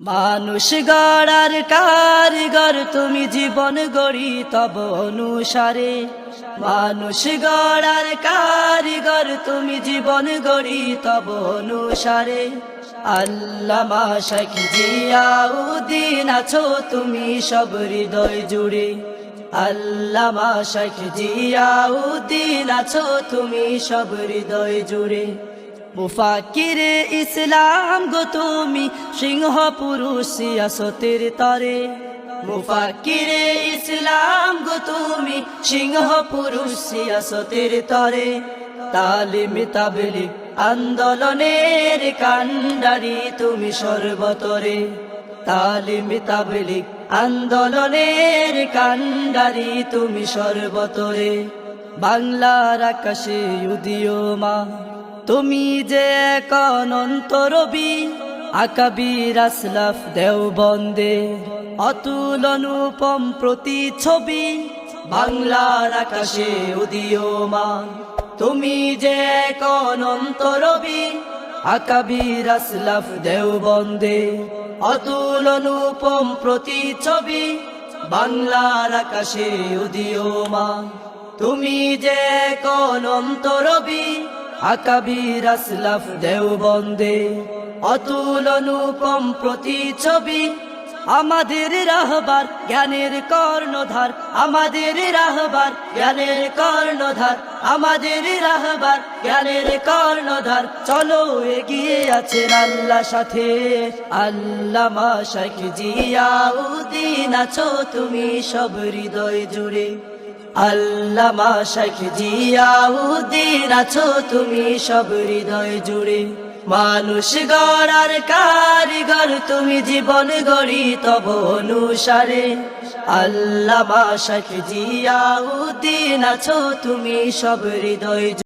মানুষ গড়ার কারিগর তুমি জীবন গড়ি তব অনুসারে। মানুষ গড়ার কারিগর তুমি জীবন গড়ি তব অনুসারে। আল্লামা শাখি জিয়াউদ্দিন আছো তুমি সব হৃদয় জুড়ে। আল্লামা শাখি জিয়াউদ্দিন আছো তুমি সব হৃদয় জুড়ে। মুফাকিরে ইসলাম গো তুমি, সিংহ পুরুষ সিয়াসতের তরে। মুফাকিরে ইসলাম গো তুমি, সিংহ পুরুষ সিয়াসতের তরে। তালিম তাবলিক আন্দোলনের কান্ডারি তুমি সর্বতরে। তালিম তাবলিক আন্দোলনের কান্ডারি তুমি সর্বতরে। বাংলার আকাশে উদিও মা তুমি যে এক অনন্ত রবি, আকাবির আসলাফ দেও বন্দে। অতুল অনুপম প্রতিচ্ছবি বাংলার আকাশে উদীয়মান। তুমি যে এক অনন্ত রবি, আকাবির আসলাফ দেও বন্দে। অতুল অনুপম প্রতিচ্ছবি বাংলার আকাশে উদীয়মান। তুমি যে কোন অন্তরবি আকাবির আসলাফ দেও বন্দে। অতুল অনুপম প্রতি ছবি, আমাদের রাহবার জ্ঞানের কর্ণধার। আমাদের রাহবার জ্ঞানের কর্ণধার, আমাদের রাহবার জ্ঞানের কর্ণধার। চলো এগিয়ে আছেন আল্লাহ সাথে। আল্লামা শাখ জিয়াউদ্দিন আছো তুমি সব হৃদয় জুড়ে। আল্লামা শাখ জিয়াউদ্দিন আছো তুমি সব হৃদয় জুড়ে মানুষ গড়ার কারিগর তুমি জীবন গড়ি তব অনুসারে আল্লামা শাখ জিয়াউদ্দিন আছো তুমি সব হৃদয়।